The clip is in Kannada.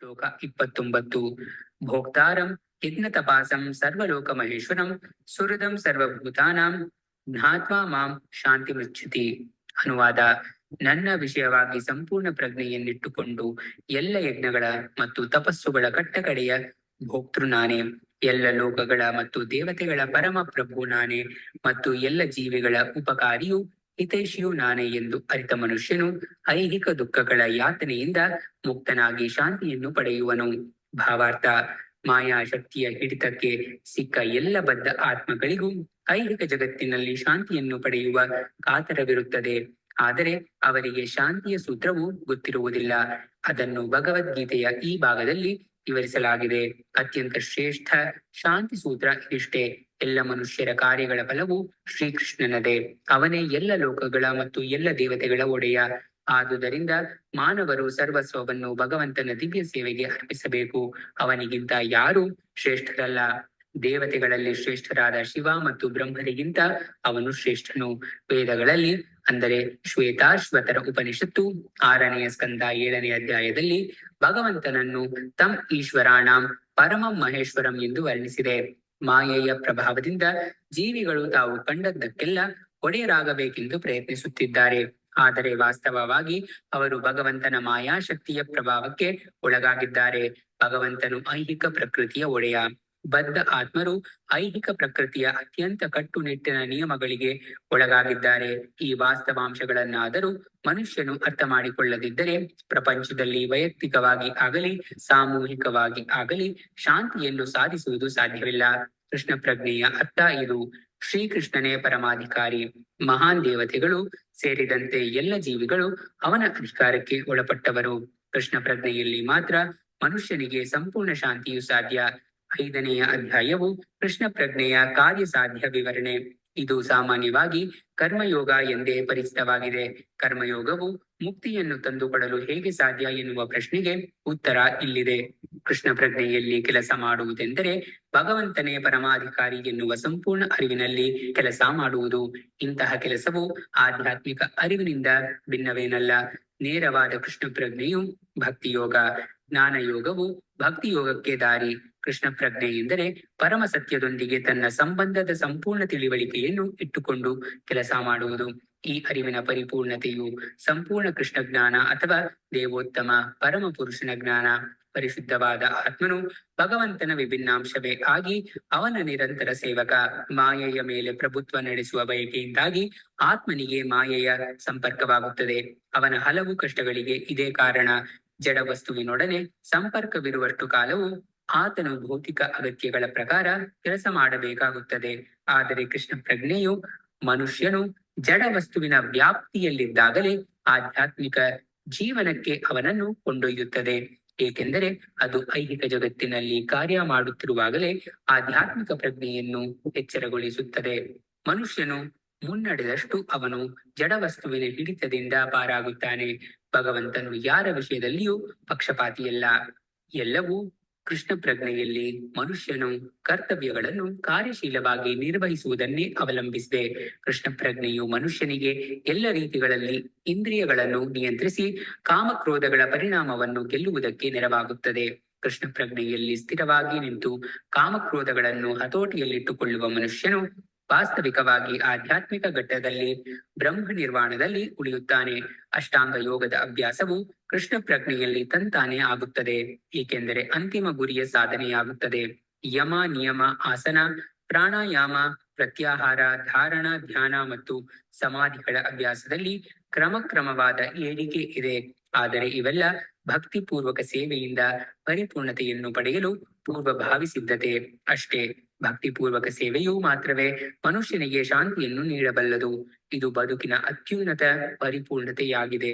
ಶ್ಲೋಕ ಇಪ್ಪತ್ತೊಂಬತ್ತು. ಭೋಕ್ತಾರಂ ಯಜ್ಞ ತಪಾಸಂ ಸರ್ವಲೋಕ ಮಹೇಶ್ವರಂ ಸುಹೃದಂ ಸರ್ವಭೂತಾನಾಂ ಜ್ಞಾತ್ವಾ ಮಾಂ ಶಾಂತಿ ಮೃಚ್ಛತಿ ಅನುವಾದ, ನನ್ನ ವಿಷಯವಾಗಿ ಸಂಪೂರ್ಣ ಪ್ರಜ್ಞೆಯನ್ನಿಟ್ಟುಕೊಂಡು ಎಲ್ಲ ಯಜ್ಞಗಳ ಮತ್ತು ತಪಸ್ಸುಗಳ ಕಟ್ಟಕಡೆಯ ಭೋಕ್ತೃ ನಾನೇ. ಎಲ್ಲ ಲೋಕಗಳ ಮತ್ತು ದೇವತೆಗಳ ಪರಮ ಪ್ರಭು ನಾನೇ ಮತ್ತು ಎಲ್ಲ ಜೀವಿಗಳ ಉಪಕಾರಿಯು ಹಿತೈಷಿಯು ನಾನೇ ಎಂದು ಅರಿತ ಮನುಷ್ಯನು ಐಹಿಕ ದುಃಖಗಳ ಯಾತನೆಯಿಂದ ಮುಕ್ತನಾಗಿ ಶಾಂತಿಯನ್ನು ಪಡೆಯುವನು. ಭಾವಾರ್ಥ ಮಾಯಾ ಶಕ್ತಿಯ ಹಿಡಿತಕ್ಕೆ ಸಿಕ್ಕ ಎಲ್ಲ ಬದ್ಧ ಆತ್ಮಗಳಿಗೂ ಐಹಿಕ ಜಗತ್ತಿನಲ್ಲಿ ಶಾಂತಿಯನ್ನು ಪಡೆಯುವ ಕಾತರವಿರುತ್ತದೆ. ಆದರೆ ಅವರಿಗೆ ಶಾಂತಿಯ ಸೂತ್ರವು ಗೊತ್ತಿರುವುದಿಲ್ಲ. ಅದನ್ನು ಭಗವದ್ಗೀತೆಯ ಈ ಭಾಗದಲ್ಲಿ ವಿವರಿಸಲಾಗಿದೆ. ಅತ್ಯಂತ ಶ್ರೇಷ್ಠ ಶಾಂತಿ ಸೂತ್ರ ಇಷ್ಟೇ ಎಲ್ಲ ಮನುಷ್ಯರ ಕಾರ್ಯಗಳ ಫಲವು ಶ್ರೀಕೃಷ್ಣನದೇ. ಅವನೇ ಎಲ್ಲ ಲೋಕಗಳ ಮತ್ತು ಎಲ್ಲ ದೇವತೆಗಳ ಒಡೆಯ. ಆದುದರಿಂದ ಮಾನವರು ಸರ್ವಸ್ವವನ್ನು ಭಗವಂತನ ದಿವ್ಯ ಸೇವೆಗೆ ಅರ್ಪಿಸಬೇಕು. ಅವನಿಗಿಂತ ಯಾರೂ ಶ್ರೇಷ್ಠರಲ್ಲ. ದೇವತೆಗಳಲ್ಲಿ ಶ್ರೇಷ್ಠರಾದ ಶಿವ ಮತ್ತು ಬ್ರಹ್ಮರಿಗಿಂತ ಅವನು ಶ್ರೇಷ್ಠನು. ವೇದಗಳಲ್ಲಿ, ಅಂದರೆ ಶ್ವೇತಾಶ್ವತರ ಉಪನಿಷತ್ತು ಆರನೆಯ ಸ್ಕಂದ ಏಳನೇ ಅಧ್ಯಾಯದಲ್ಲಿ ಭಗವಂತನನ್ನು ತಮ್ ಈಶ್ವರಾಣಂ ಪರಮಂ ಮಹೇಶ್ವರಂ ಎಂದು ವರ್ಣಿಸಿದೆ. ಮಾಯೆಯ ಪ್ರಭಾವದಿಂದ ಜೀವಿಗಳು ತಾವು ಕಂಡದ್ದಕ್ಕೆಲ್ಲ ಒಡೆಯರಾಗಬೇಕೆಂದು ಪ್ರಯತ್ನಿಸುತ್ತಿದ್ದಾರೆ. ಆದರೆ ವಾಸ್ತವವಾಗಿ ಅವರು ಭಗವಂತನ ಮಾಯಾಶಕ್ತಿಯ ಪ್ರಭಾವಕ್ಕೆ ಒಳಗಾಗಿದ್ದಾರೆ. ಭಗವಂತನು ಐಹಿಕ ಪ್ರಕೃತಿಯ ಒಡೆಯ. ಬದ್ಧ ಆತ್ಮರು ಐಹಿಕ ಪ್ರಕೃತಿಯ ಅತ್ಯಂತ ಕಟ್ಟುನಿಟ್ಟಿನ ನಿಯಮಗಳಿಗೆ ಒಳಗಾಗಿದ್ದಾರೆ. ಈ ವಾಸ್ತವಾಂಶಗಳನ್ನಾದರೂ ಮನುಷ್ಯನು ಅರ್ಥ ಮಾಡಿಕೊಳ್ಳದಿದ್ದರೆ ಪ್ರಪಂಚದಲ್ಲಿ ವೈಯಕ್ತಿಕವಾಗಿ ಆಗಲಿ, ಸಾಮೂಹಿಕವಾಗಿ ಆಗಲಿ ಶಾಂತಿಯನ್ನು ಸಾಧಿಸುವುದು ಸಾಧ್ಯವಿಲ್ಲ. ಕೃಷ್ಣ ಪ್ರಜ್ಞೆಯ ಅರ್ಥ ಇದು. ಶ್ರೀಕೃಷ್ಣನೇ ಪರಮಾಧಿಕಾರಿ. ಮಹಾನ್ ದೇವತೆಗಳು ಸೇರಿದಂತೆ ಎಲ್ಲ ಜೀವಿಗಳು ಅವನ ಅಧಿಕಾರಕ್ಕೆ ಒಳಪಟ್ಟವರು. ಕೃಷ್ಣ ಪ್ರಜ್ಞೆಯಲ್ಲಿ ಮಾತ್ರ ಮನುಷ್ಯನಿಗೆ ಸಂಪೂರ್ಣ ಶಾಂತಿಯು ಸಾಧ್ಯ. ಐದನೆಯ ಅಧ್ಯಾಯವು ಕೃಷ್ಣ ಪ್ರಜ್ಞೆಯ ಕಾರ್ಯ ಸಾಧ್ಯ ವಿವರಣೆ. ಇದು ಸಾಮಾನ್ಯವಾಗಿ ಕರ್ಮಯೋಗ ಎಂದೇ ಪರಿಚಿತವಾಗಿದೆ. ಕರ್ಮಯೋಗವು ಮುಕ್ತಿಯನ್ನು ತಂದುಕೊಡಲು ಹೇಗೆ ಸಾಧ್ಯ ಎನ್ನುವ ಪ್ರಶ್ನೆಗೆ ಉತ್ತರ ಇಲ್ಲಿದೆ. ಕೃಷ್ಣ ಪ್ರಜ್ಞೆಯಲ್ಲಿ ಕೆಲಸ ಮಾಡುವುದೆಂದರೆ ಭಗವಂತನೇ ಪರಮಾಧಿಕಾರಿ ಎನ್ನುವ ಸಂಪೂರ್ಣ ಅರಿವಿನಲ್ಲಿ ಕೆಲಸ ಮಾಡುವುದು. ಇಂತಹ ಕೆಲಸವು ಆಧ್ಯಾತ್ಮಿಕ ಅರಿವಿನಿಂದ ಭಿನ್ನವೇನಲ್ಲ. ನೇರವಾದ ಕೃಷ್ಣ ಪ್ರಜ್ಞೆಯು ಭಕ್ತಿಯೋಗ. ಜ್ಞಾನಯೋಗವು ಭಕ್ತಿಯೋಗಕ್ಕೆ ದಾರಿ. ಕೃಷ್ಣ ಪ್ರಜ್ಞೆ ಎಂದರೆ ಪರಮ ಸತ್ಯದೊಂದಿಗೆ ತನ್ನ ಸಂಬಂಧದ ಸಂಪೂರ್ಣ ತಿಳಿವಳಿಕೆಯನ್ನು ಇಟ್ಟುಕೊಂಡು ಕೆಲಸ ಮಾಡುವುದು. ಈ ಅರಿವಿನ ಪರಿಪೂರ್ಣತೆಯು ಸಂಪೂರ್ಣ ಕೃಷ್ಣ ಜ್ಞಾನ ಅಥವಾ ದೇವೋತ್ತಮ ಪರಮ ಪುರುಷನ ಜ್ಞಾನ. ಪರಿಶುದ್ಧವಾದ ಆತ್ಮನು ಭಗವಂತನ ವಿಭಿನ್ನಾಂಶವೇ ಆಗಿ ಅವನ ನಿರಂತರ ಸೇವಕ. ಮಾಯೆಯ ಮೇಲೆ ಪ್ರಭುತ್ವ ನಡೆಸುವ ಬಯಕೆಯಿಂದಾಗಿ ಆತ್ಮನಿಗೆ ಮಾಯೆಯ ಸಂಪರ್ಕವಾಗುತ್ತದೆ. ಅವನ ಹಲವು ಕಷ್ಟಗಳಿಗೆ ಇದೇ ಕಾರಣ. ಜಡ ವಸ್ತುವಿನೊಡನೆ ಸಂಪರ್ಕವಿರುವಷ್ಟು ಕಾಲವು ಆತನು ಭೌತಿಕ ಅಗತ್ಯಗಳ ಪ್ರಕಾರ ಕೆಲಸ ಮಾಡಬೇಕಾಗುತ್ತದೆ. ಆದರೆ ಕೃಷ್ಣ ಪ್ರಜ್ಞೆಯು ಮನುಷ್ಯನು ಜಡ ವಸ್ತುವಿನ ವ್ಯಾಪ್ತಿಯಲ್ಲಿದ್ದಾಗಲೇ ಆಧ್ಯಾತ್ಮಿಕ ಜೀವನಕ್ಕೆ ಅವನನ್ನು ಕೊಂಡೊಯ್ಯುತ್ತದೆ. ಏಕೆಂದರೆ ಅದು ಐಹಿಕ ಜಗತ್ತಿನಲ್ಲಿ ಕಾರ್ಯ ಮಾಡುತ್ತಿರುವಾಗಲೇ ಆಧ್ಯಾತ್ಮಿಕ ಪ್ರಜ್ಞೆಯನ್ನು ಎಚ್ಚರಗೊಳಿಸುತ್ತದೆ. ಮನುಷ್ಯನು ಮುನ್ನಡೆದಷ್ಟು ಅವನು ಜಡ ವಸ್ತುವಿನ ಹಿಡಿತದಿಂದ ಪಾರಾಗುತ್ತಾನೆ. ಭಗವಂತನು ಯಾರ ವಿಷಯದಲ್ಲಿಯೂ ಪಕ್ಷಪಾತಿಯಲ್ಲ. ಎಲ್ಲವೂ ಕೃಷ್ಣ ಪ್ರಜ್ಞೆಯಲ್ಲಿ ಮನುಷ್ಯನು ಕರ್ತವ್ಯಗಳನ್ನು ಕಾರ್ಯಶೀಲವಾಗಿ ನಿರ್ವಹಿಸುವುದನ್ನೇ ಅವಲಂಬಿಸಿದೆ. ಕೃಷ್ಣ ಪ್ರಜ್ಞೆಯು ಮನುಷ್ಯನಿಗೆ ಎಲ್ಲ ರೀತಿಗಳಲ್ಲಿ ಇಂದ್ರಿಯಗಳನ್ನು ನಿಯಂತ್ರಿಸಿ ಕಾಮಕ್ರೋಧಗಳ ಪರಿಣಾಮವನ್ನು ಗೆಲ್ಲುವುದಕ್ಕೆ ನೆರವಾಗುತ್ತದೆ. ಕೃಷ್ಣ ಪ್ರಜ್ಞೆಯಲ್ಲಿ ಸ್ಥಿರವಾಗಿ ನಿಂತು ಕಾಮಕ್ರೋಧಗಳನ್ನು ಹತೋಟಿಯಲ್ಲಿಟ್ಟುಕೊಳ್ಳುವ ಮನುಷ್ಯನು ವಾಸ್ತವಿಕವಾಗಿ ಆಧ್ಯಾತ್ಮಿಕ ಘಟ್ಟದಲ್ಲಿ ಬ್ರಹ್ಮ ನಿರ್ವಾಣದಲ್ಲಿ ಉಳಿಯುತ್ತಾನೆ. ಅಷ್ಟಾಂಗ ಯೋಗದ ಅಭ್ಯಾಸವು ಕೃಷ್ಣ ಪ್ರಜ್ಞೆಯಲ್ಲಿ ತಂತಾನೆ ಆಗುತ್ತದೆ. ಏಕೆಂದರೆ ಅಂತಿಮ ಗುರಿಯ ಸಾಧನೆಯಾಗುತ್ತದೆ. ಯಮ, ನಿಯಮ, ಆಸನ, ಪ್ರಾಣಾಯಾಮ, ಪ್ರತ್ಯಾಹಾರ, ಧಾರಣ, ಧ್ಯಾನ ಮತ್ತು ಸಮಾಧಿಗಳ ಅಭ್ಯಾಸದಲ್ಲಿ ಕ್ರಮಕ್ರಮವಾದ ಏಳಿಗೆ ಇದೆ. ಆದರೆ ಇವೆಲ್ಲ ಭಕ್ತಿಪೂರ್ವಕ ಸೇವೆಯಿಂದ ಪರಿಪೂರ್ಣತೆಯನ್ನು ಪಡೆಯಲು ಪೂರ್ವಭಾವಿ ಸಿದ್ಧತೆ. ಅಷ್ಟೇ, ಭಕ್ತಿಪೂರ್ವಕ ಸೇವೆಯು ಮಾತ್ರವೇ ಮನುಷ್ಯನಿಗೆ ಶಾಂತಿಯನ್ನು ನೀಡಬಲ್ಲದು. ಇದು ಬದುಕಿನ ಅತ್ಯುನ್ನತ ಪರಿಪೂರ್ಣತೆಯಾಗಿದೆ.